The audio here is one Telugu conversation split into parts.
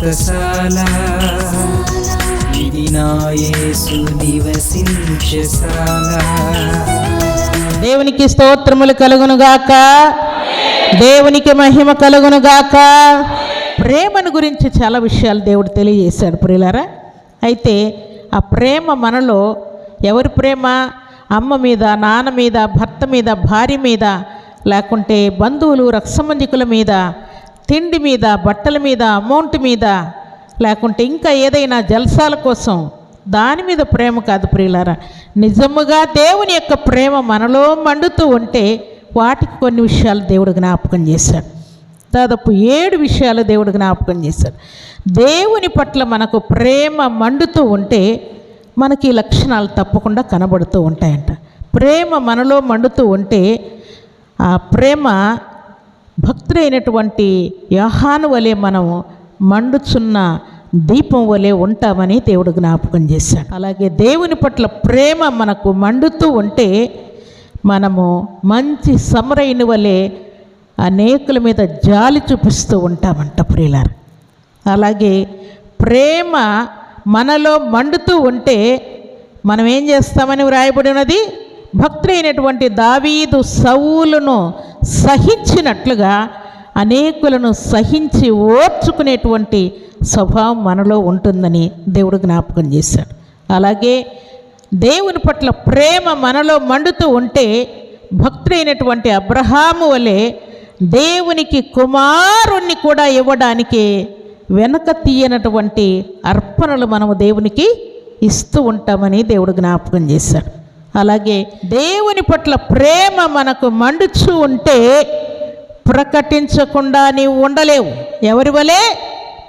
వ్రతశాల ఇది నివసించశాల దేవునికి స్తోత్రములు కలుగును గాక దేవునికి మహిమ కలుగును గాక ప్రేమను గురించి చాలా విషయాలు దేవుడు తెలియజేశాడు ప్రియులారా. అయితే ఆ ప్రేమ మనలో ఎవరి ప్రేమ? అమ్మ మీద నాన్న మీద భర్త మీద భార్య మీద లేకుంటే బంధువులు రక్సమంజికుల మీద తిండి మీద బట్టల మీద అమౌంట్ మీద లేకుంటే ఇంకా ఏదైనా జల్సాల కోసం దాని మీద ప్రేమ కాదు ప్రియులారా. నిజముగా దేవుని యొక్క ప్రేమ మనలో మండుతూ ఉంటే వాటికి కొన్ని విషయాలు దేవుడు జ్ఞాపకం చేశాడు. దాదాపు ఏడు విషయాలు దేవుడు జ్ఞాపకం చేశాడు. దేవుని పట్ల మనకు ప్రేమ మండుతూ ఉంటే మనకి ఈ లక్షణాలు తప్పకుండా కనబడుతూ ఉంటాయంట. ప్రేమ మనలో మండుతూ ఉంటే ఆ ప్రేమ భక్తుడైనటువంటి యహాను వలె మనం మండుచున్న దీపం వలె ఉంటామని దేవుడు జ్ఞాపకం చేశాడు. అలాగే దేవుని పట్ల ప్రేమ మనకు మండుతూ ఉంటే మనము మంచి సమరైన వలె అనేకుల మీద జాలి చూపిస్తూ ఉంటామంట ప్రియులారు. అలాగే ప్రేమ మనలో మండుతూ ఉంటే మనం ఏం చేస్తామని వ్రాయబడినది? భక్తులైనటువంటి దావీదు సౌలును సహించినట్లుగా అనేకులను సహించి ఓర్చుకునేటువంటి స్వభావం మనలో ఉంటుందని దేవుడు జ్ఞాపకం చేశాడు. అలాగే దేవుని పట్ల ప్రేమ మనలో మండుతూ ఉంటే భక్తుడైనటువంటి అబ్రహాము వలె దేవునికి కుమారుణ్ణి కూడా ఇవ్వడానికి వెనక తీయనటువంటి అర్పణలు మనము దేవునికి ఇస్తూ ఉంటామని దేవుడు జ్ఞాపకం చేశాడు. అలాగే దేవుని పట్ల ప్రేమ మనకు మండుచు ఉంటే ప్రకటించకుండా నీవు ఉండలేవు. ఎవరి వలే?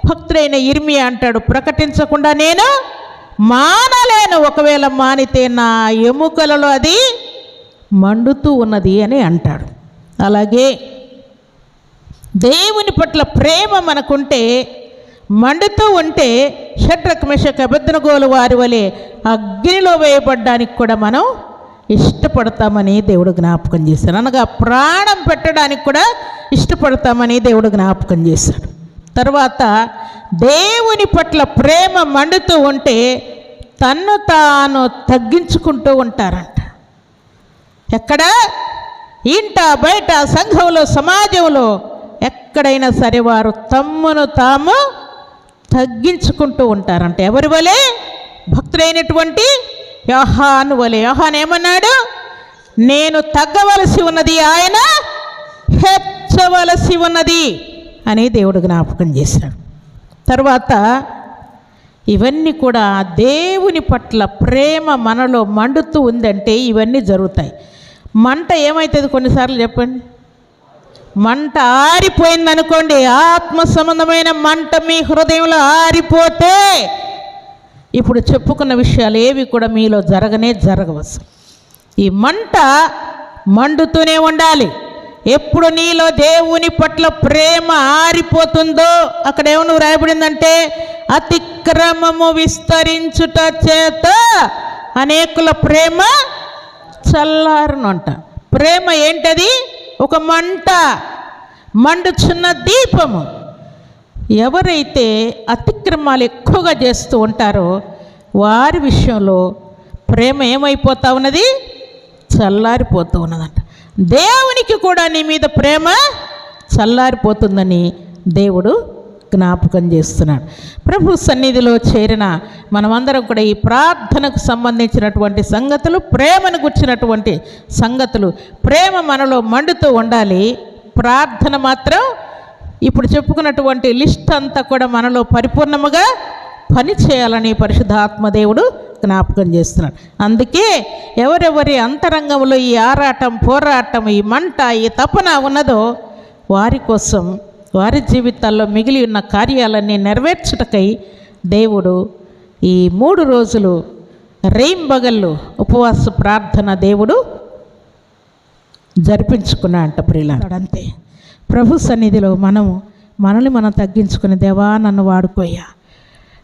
భక్తుడైన ఇర్మి అంటాడు ప్రకటించకుండా నేను మానలేను. ఒకవేళ మానితే నా ఎముకలలో అది మండుతూ ఉన్నది అని అంటాడు. అలాగే దేవుని పట్ల ప్రేమ మనకుంటే మండుతూ ఉంటే షడ్రక్ మెషక్ వారి వలె అగ్నిలో వేయబడ్డానికి కూడా మనం ఇష్టపడతామని దేవుడు జ్ఞాపకం చేశాడు. అనగా ప్రాణం పెట్టడానికి కూడా ఇష్టపడతామని దేవుడు జ్ఞాపకం చేశాడు. తర్వాత దేవుని పట్ల ప్రేమ మండుతూ ఉంటే తన్ను తాను తగ్గించుకుంటూ ఉంటారంట. ఎక్కడ? ఇంట బయట సంఘంలో సమాజంలో ఎక్కడైనా సరే వారు తమ్మును తాము తగ్గించుకుంటూ ఉంటారంట. ఎవరి వలె? భక్తుడైనటువంటి యోహాను వలె. యోహాన్ ఏమన్నాడు? నేను తగ్గవలసి ఉన్నది ఆయన హెచ్చవలసి ఉన్నది అని దేవుడు జ్ఞాపకం చేశాడు. తర్వాత ఇవన్నీ కూడా దేవుని పట్ల ప్రేమ మనలో మండుతూ ఉందంటే ఇవన్నీ జరుగుతాయి. మంట ఏమవుతుంది కొన్నిసార్లు చెప్పండి? మంట ఆరిపోయింది అనుకోండి ఆత్మ సంబంధమైన మంట మీ హృదయంలో ఆరిపోతే ఇప్పుడు చెప్పుకున్న విషయాలు ఏవి కూడా మీలో జరగనే జరగవచ్చు ఈ మంట మండుతూనే ఉండాలి. ఎప్పుడు నీలో దేవుని పట్ల ప్రేమ ఆరిపోతుందో అక్కడ ఏమను రాయబడిందంటే అతిక్రమము విస్తరించుట చేత అనేకుల ప్రేమ చల్లారునంట ప్రేమ ఏంటది? ఒక మంట మండుచున్న దీపము. ఎవరైతే అతిక్రమాలు ఎక్కువగా చేస్తూ ఉంటారో వారి విషయంలో ప్రేమ ఏమైపోతా ఉన్నది? చల్లారిపోతూ ఉన్నదంట. దేవునికి కూడా నీ మీద ప్రేమ చల్లారిపోతుందని దేవుడు జ్ఞాపకం చేస్తున్నాడు. ప్రభు సన్నిధిలో చేరిన మనమందరం కూడా ఈ ప్రార్థనకు సంబంధించినటువంటి సంగతులు ప్రేమను గుర్చినటువంటి సంగతులు ప్రేమ మనలో మండుతూ ఉండాలి. ప్రార్థన మాత్రం ఇప్పుడు చెప్పుకున్నటువంటి లిస్ట్ అంతా కూడా మనలో పరిపూర్ణముగా పని చేయాలని పరిశుద్ధాత్మదేవుడు జ్ఞాపకం చేస్తున్నాడు. అందుకే ఎవరెవరి అంతరంగంలో ఈ ఆరాటం పోరాటం ఈ మంట ఈ తపన ఉన్నదో వారి కోసం వారి జీవితాల్లో మిగిలి ఉన్న కార్యాలన్నీ నెరవేర్చుటకై దేవుడు ఈ మూడు రోజులు రేయింబగళ్ళు ఉపవాస ప్రార్థన దేవుడు జరిపించుకున్నా అంట ప్రియులాడు అంతే. ప్రభు సన్నిధిలో మనము మనల్ని మనం తగ్గించుకుని దేవా నన్ను వాడుకోయా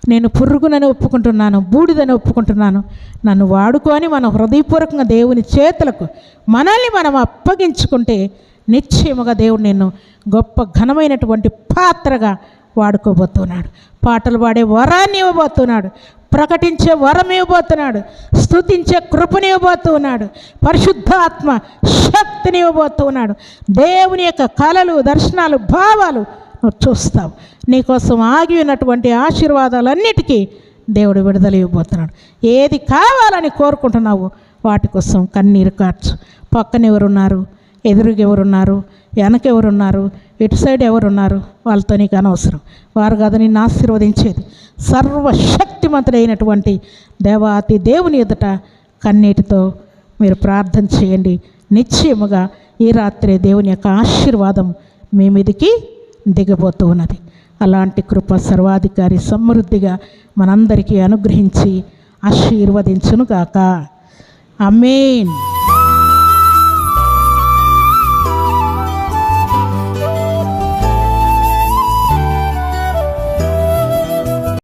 నేను పురుగునని ఒప్పుకుంటున్నాను బూడిదని ఒప్పుకుంటున్నాను. నన్ను వాడుకొని మన హృదయపూర్వకంగా దేవుని చేతులకు మనల్ని మనం అప్పగించుకుంటే నిశ్చయముగా దేవుడు నిన్ను గొప్ప ఘనమైనటువంటి పాత్రగా వాడుకోబోతున్నాడు. పాటలు పాడే వరాన్ని ఇవ్వబోతున్నాడు. ప్రకటించే వరం ఇవ్వబోతున్నాడు. స్తుతించే కృపని ఇవ్వబోతున్నాడు. పరిశుద్ధాత్మ శక్తిని ఇవ్వబోతున్నాడు. దేవుని యొక్క కళలు దర్శనాలు భావాలు నువ్వు చూస్తావు. నీకోసం ఆగి ఉన్నటువంటి ఆశీర్వాదాలన్నిటికీ దేవుడు విడుదల ఇవ్వబోతున్నాడు. ఏది కావాలని కోరుకుంటున్నావు వాటి కోసం కన్నీరు కార్చు. పక్కన ఎవరున్నారు? ఎదురుగా ఎవరున్నారు? వెనక ఎవరున్నారు? ఇటు సైడ్ ఎవరున్నారు? వాళ్ళతో నీకు అనవసరం. వారు కాదు నిన్ను ఆశీర్వదించేది. సర్వశక్తిమంతుడైనటువంటి దేవాతి దేవుని ఎదుట కన్నీటితో మీరు ప్రార్థన చేయండి. నిశ్చయముగా ఈ రాత్రి దేవుని యొక్క ఆశీర్వాదం మీ మీదకి దిగబోతూ ఉన్నది. అలాంటి కృప సర్వాధికారి సమృద్ధిగా మనందరికీ అనుగ్రహించి ఆశీర్వదించునుగాక. అమేన్